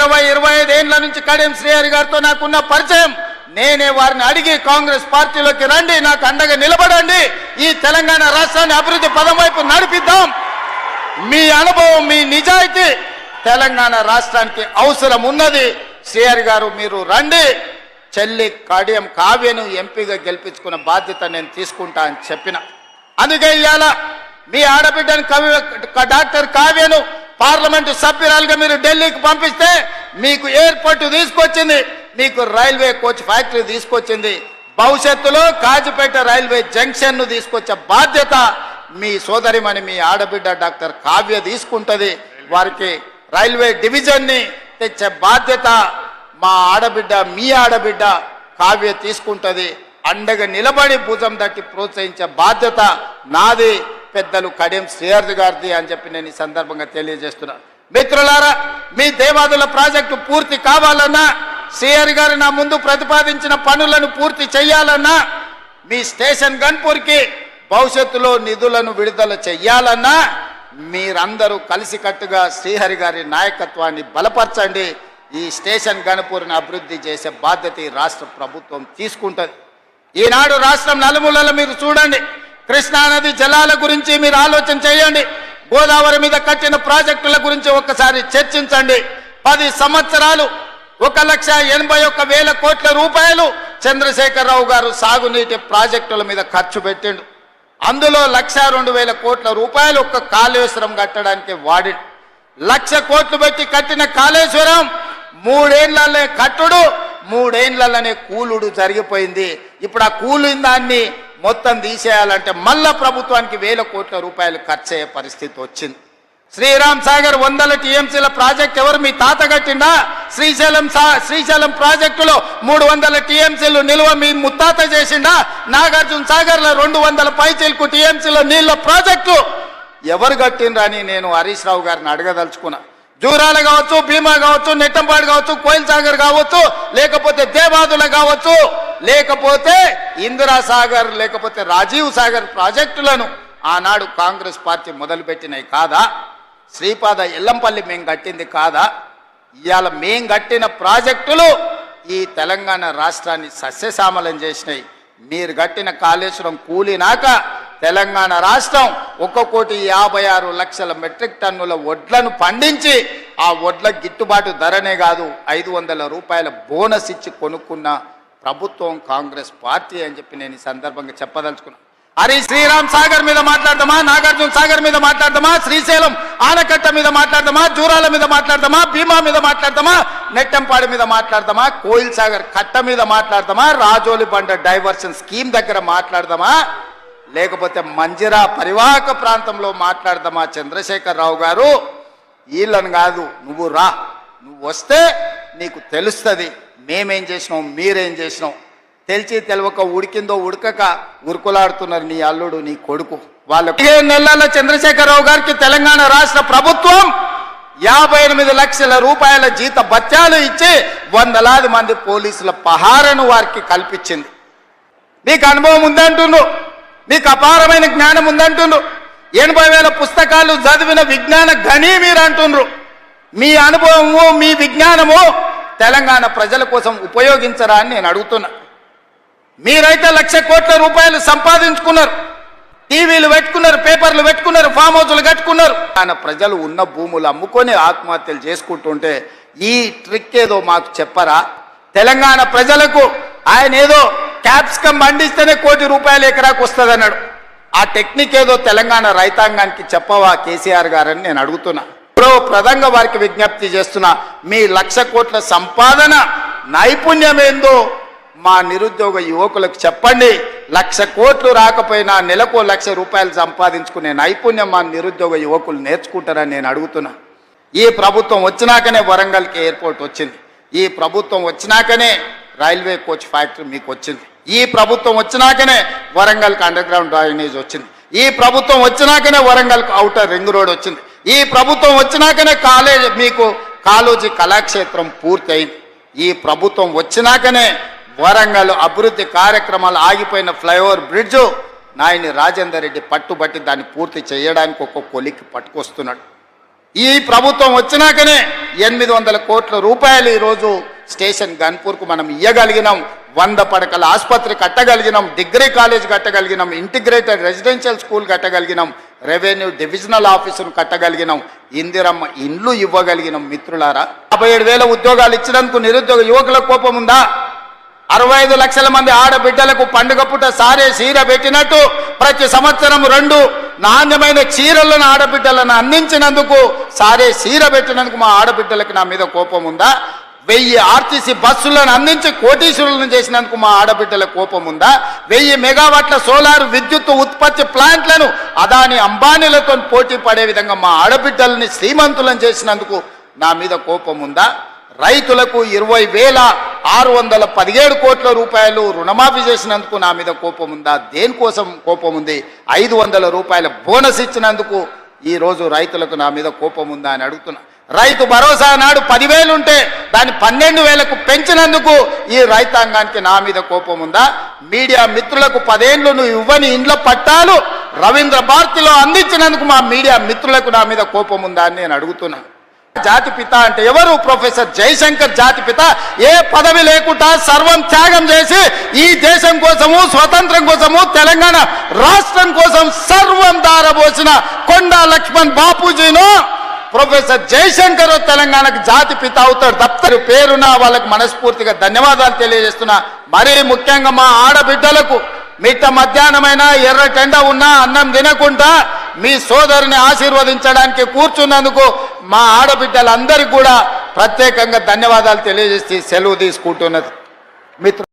ఇరవై ఇరవై ఐదు ఏళ్ళ నుంచి కడియం శ్రీహరి గారితో నాకున్న పరిచయం. నేనే వారిని అడిగి కాంగ్రెస్ పార్టీలోకి రండి నాకు అండగా నిలబడండి. ఈ తెలంగాణ రాష్ట్రాన్ని అభివృద్ధి పదం వైపు నడిపిద్దాం. మీ అనుభవం మీ నిజాయితీ తెలంగాణ రాష్ట్రానికి అవసరం ఉన్నది. శ్రీహరి గారు మీరు రండి. చెల్లి కడియం కావ్యను ఎంపీగా గెలిపించుకున్న బాధ్యత నేను తీసుకుంటా అని చెప్పిన. అందుకే ఇవాళ మీ ఆడబిడ్డను కవి డాక్టర్ కావ్యను పార్లమెంటు సభ్యురాలుగా మీరు ఢిల్లీకి పంపిస్తే మీకు ఎయిర్పోర్ట్ తీసుకొచ్చింది మీకు రైల్వే కోచ్ ఫ్యాక్టరీ తీసుకొచ్చింది. భవిష్యత్తులో కాజుపేట రైల్వే జంక్షన్ను తీసుకొచ్చే బాధ్యత మీ సోదరిమణి మీ ఆడబిడ్డ డాక్టర్ కావ్య తీసుకుంటుంది. వారికి రైల్వే డివిజన్ని తెచ్చే బాధ్యత మా ఆడబిడ్డ మీ ఆడబిడ్డ కావ్య తీసుకుంటుంది. అండగా నిలబడి భుజం దట్టి ప్రోత్సహించే బాధ్యత నాది. పెద్దలు కడియం శ్రీహర్ది గారిది అని చెప్పి నేను ఈ సందర్భంగా తెలియజేస్తున్నాను మిత్రులారా మీ దేవాదుల ప్రాజెక్టు పూర్తి కావాలన్నా శ్రీహరి గారు నా ముందు ప్రతిపాదించిన పనులను పూర్తి చేయాలన్నా మీ స్టేషన్ గన్పూర్కి భవిష్యత్తులో నిధులను విడుదల చెయ్యాలన్నా మీరందరూ కలిసికట్టుగా శ్రీహరి గారి నాయకత్వాన్ని బలపరచండి. ఈ స్టేషన్ గణపూర్ని అభివృద్ధి చేసే బాధ్యత ఈ రాష్ట్ర ప్రభుత్వం తీసుకుంటుంది. ఈనాడు రాష్ట్రం నలుమూలలో మీరు చూడండి. కృష్ణానది జలాల గురించి మీరు ఆలోచన చేయండి. గోదావరి మీద కట్టిన ప్రాజెక్టుల గురించి ఒక్కసారి చర్చించండి. పది సంవత్సరాలు ఒక లక్ష ఎనభై ఒక్క వేల కోట్ల రూపాయలు చంద్రశేఖరరావు గారు సాగునీటి ప్రాజెక్టుల మీద ఖర్చు పెట్టిండు. అందులో లక్ష రెండు వేల కోట్ల రూపాయలు ఒక్క కాళేశ్వరం కట్టడానికి వాడి లక్ష కోట్లు పెట్టి కట్టిన కాళేశ్వరం మూడేళ్ళనే కట్టుడు మూడేళ్ళనే కూలుడు జరిగిపోయింది. ఇప్పుడు ఆ కూలిన దాన్ని మొత్తం తీసేయాలంటే మళ్ళా ప్రభుత్వానికి వేల కోట్ల రూపాయలు ఖర్చు అయ్యే పరిస్థితి వచ్చింది. శ్రీరామ్ సాగర్ వందల టీఎంసీల ప్రాజెక్ట్ ఎవరు? మీ తాత కట్టిండా? శ్రీశైలం సా- శ్రీశైలం ప్రాజెక్టులో మూడు వందల టీఎంసీలు నిల్వ మీ ముత్తాత చేసిండా? నాగార్జున సాగర్లో రెండు వందల పైచీలకు టీఎంసీల నీళ్ళ ప్రాజెక్టు. ఎవరు కట్టిండ్రా అని నేను హరీష్ రావు గారిని అడగదలుచుకున్నా. జూరాల కావచ్చు భీమా కావచ్చు నెట్టంపాడు కావచ్చు కోయిల్ సాగర్ కావచ్చు లేకపోతే దేవాదుల కావచ్చు లేకపోతే ఇందిరా సాగర్ లేకపోతే రాజీవ్ సాగర్ ప్రాజెక్టులను ఆనాడు కాంగ్రెస్ పార్టీ మొదలుపెట్టినవి కాదా? శ్రీపాద ఎల్లంపల్లి మేము కట్టింది కాదా? ఇవాళ మేం కట్టిన ప్రాజెక్టులు ఈ తెలంగాణ రాష్ట్రాన్ని సస్యశ్యామలం చేసినాయి. మీరు కట్టిన కాళేశ్వరం కూలినాక తెలంగాణ రాష్ట్రం ఒక కోటి యాభై ఆరు లక్షల మెట్రిక్ టన్నుల వడ్లను పండించి ఆ వడ్ల గిట్టుబాటు ధరనే కాదు ఐదు వందల రూపాయల బోనస్ ఇచ్చి కొనుక్కున్న ప్రభుత్వం కాంగ్రెస్ పార్టీ అని చెప్పి నేను ఈ సందర్భంగా చెప్పదలుచుకున్నాను. హరి శ్రీరామ్ సాగర్ మీద మాట్లాడదామా నాగార్జున సాగర్ మీద మాట్లాడదామా శ్రీశైలం ఆనకట్ట మీద మాట్లాడదామా జూరాల మీద మాట్లాడదామా భీమా మీద మాట్లాడదామా నెట్టంపాడి మీద మాట్లాడదామా కోయిల్ సాగర్ కట్ట మీద మాట్లాడదామా రాజోలి బండ డైవర్షన్ స్కీమ్ దగ్గర మాట్లాడదామా? లేకపోతే మంజిరా పరివాహక ప్రాంతంలో మాట్లాడదామా చంద్రశేఖరరావు గారు. వీళ్ళని కాదు నువ్వు రా. నువ్వు వస్తే నీకు తెలుస్తుంది. మేమేం చేసినాం మీరేం చేసినాం. తెలిసి తెలవక ఉడికిందో ఉడకక ఉరుకులాడుతున్నారు నీ అల్లుడు నీ కొడుకు. వాళ్ళ పదిహేను నెలల చంద్రశేఖరరావు గారికి తెలంగాణ రాష్ట్ర ప్రభుత్వం యాభై ఎనిమిది లక్షల రూపాయల జీత భత్యాలు ఇచ్చి వందలాది మంది పోలీసుల పహారను వారికి కల్పించింది. నీకు అనుభవం ఉందంటుండ్రు మీకు అపారమైన జ్ఞానం ఉందంటుండ్రు. ఎనభై వేల పుస్తకాలు చదివిన విజ్ఞాన గణి మీరు అంటుండ్రు మీ అనుభవము మీ విజ్ఞానము తెలంగాణ ప్రజల కోసం ఉపయోగించరా అని నేను అడుగుతున్నా. మీరైతే లక్ష కోట్ల రూపాయలు సంపాదించుకున్నారు. టీవీలు పెట్టుకున్నారు పేపర్లు పెట్టుకున్నారు ఫామ్ హౌస్లు కట్టుకున్నారు. ఆయన ప్రజలు ఉన్న భూములు అమ్ముకొని ఆత్మహత్యలు చేసుకుంటుంటే ఈ ట్రిక్ ఏదో మాకు చెప్పరా? తెలంగాణ ప్రజలకు ఆయన ఏదో క్యాప్సికం పండిస్తేనే కోటి రూపాయలు ఎకరాకు వస్తుంది అన్నాడు. ఆ టెక్నిక్ ఏదో తెలంగాణ రైతాంగానికి చెప్పవా కేసీఆర్ గారని నేను అడుగుతున్నా. ఇప్పుడు ప్రధానంగా వారికి విజ్ఞప్తి చేస్తున్నా మీ లక్ష కోట్ల సంపాదన నైపుణ్యం ఏందో మా నిరుద్యోగ యువకులకు చెప్పండి. లక్ష కోట్లు రాకపోయినా నెలకు లక్ష రూపాయలు సంపాదించుకునే నైపుణ్యం మా నిరుద్యోగ యువకులు నేర్చుకుంటారని నేను అడుగుతున్నా. ఈ ప్రభుత్వం వచ్చినాకనే వరంగల్కి ఎయిర్పోర్ట్ వచ్చింది. ఈ ప్రభుత్వం వచ్చినాకనే రైల్వే కోచ్ ఫ్యాక్టరీ మీకు వచ్చింది. ఈ ప్రభుత్వం వచ్చినాకనే వరంగల్కి అండర్ గ్రౌండ్ డ్రైనేజ్ వచ్చింది. ఈ ప్రభుత్వం వచ్చినాకనే వరంగల్కి అవుటర్ రింగ్ రోడ్ వచ్చింది. ఈ ప్రభుత్వం వచ్చినాకనే కాలేజ్ మీకు కాలోజీ కళాక్షేత్రం పూర్తి అయింది ఈ ప్రభుత్వం వచ్చినాకనే వరంగల్ అభివృద్ధి కార్యక్రమాలు ఆగిపోయిన ఫ్లైఓవర్ బ్రిడ్జు నాయని రాజేందర్ రెడ్డి పట్టుబట్టి దాన్ని పూర్తి చేయడానికి ఒక కొలికి పట్టుకొస్తున్నాడు. ఈ ప్రభుత్వం వచ్చినాకనే ఎనిమిది వందల కోట్ల రూపాయలు ఈరోజు స్టేషన్ గన్పూర్కు మనం ఇయ్యగలిగినాం. వంద పడకల ఆసుపత్రి కట్టగలిగినాం డిగ్రీ కాలేజ్ కట్టగలిగినాం ఇంటిగ్రేటెడ్ రెసిడెన్షియల్ స్కూల్ కట్టగలిగినాం రెవెన్యూ డివిజనల్ ఆఫీసును కట్టగలిగినాం ఇందిరమ్మ ఇండ్లు ఇవ్వగలిగినాం మిత్రులారా. యాభై ఏడు వేల ఉద్యోగాలు ఇచ్చినందుకు నిరుద్యోగ యువకులకు కోపం ఉందా? అరవై ఐదు లక్షల మంది ఆడబిడ్డలకు పండుగ పుట్ట సారే చీర పెట్టినట్టు ప్రతి సంవత్సరం రెండు నాణ్యమైన చీరలను ఆడబిడ్డలను అందించినందుకు సారే చీర పెట్టినందుకు మా ఆడబిడ్డలకు నా మీద కోపం ఉందా? వెయ్యి ఆర్టీసీ బస్సులను అందించి కోటీశ్వరులను చేసినందుకు మా ఆడబిడ్డల కోపం ఉందా వెయ్యి మెగావాట్ల సోలార్ విద్యుత్ ఉత్పత్తి ప్లాంట్లను అదాని అంబానీలతో పోటీ పడే విధంగా మా ఆడబిడ్డల్ని శ్రీమంతులను చేసినందుకు నా మీద కోపం ఉందా రైతులకు ఇరవై వేల ఆరు వందల పదిహేడు కోట్ల రూపాయలు రుణమాఫీ చేసినందుకు నా మీద కోపం ఉందా దేనికోసం కోపం ఉంది ఐదు వందల రూపాయల బోనస్ ఇచ్చినందుకు ఈరోజు రైతులకు నా మీద కోపం ఉందా అని అడుగుతున్నా. రైతు భరోసా నాడు పదివేలు ఉంటే దాన్ని పన్నెండు వేలకు పెంచినందుకు ఈ రైతాంగానికి నా మీద కోపం ఉందా? మీడియా మిత్రులకు పదేళ్ళు నువ్వు ఇవ్వని ఇండ్ల పట్టాలు రవీంద్ర భారతిలో అందించినందుకు మా మీడియా మిత్రులకు నా మీద కోపం ఉందా అని నేను అడుగుతున్నా. జాతి పిత అంటే ఎవరు? ప్రొఫెసర్ జయశంకర్ జాతి పిత. ఏ పదవి లేకుండా సర్వం త్యాగం చేసి ఈ దేశం కోసము స్వతంత్రం కోసము తెలంగాణ రాష్ట్రం కోసం సర్వం దారబోసిన కొండా లక్ష్మణ్ బాపూజీను ప్రొఫెసర్ జయశంకర్ తెలంగాణకు జాతి పిత అవుతాడు. దప్తరు పేరున వాళ్ళకి మనస్ఫూర్తిగా ధన్యవాదాలు తెలియజేస్తున్నా. మరీ ముఖ్యంగా మా ఆడబిడ్డలకు మిట్ట మధ్యాహ్నమైన ఎర్ర టెండ ఉన్నా అన్నం తినకుండా మీ సోదరుని ఆశీర్వదించడానికి కూర్చున్నందుకు మా ఆడబిడ్డలందరికీ కూడా ప్రత్యేకంగా ధన్యవాదాలు తెలియజేసి సెలవు తీసుకుంటున్నది. మిత్రు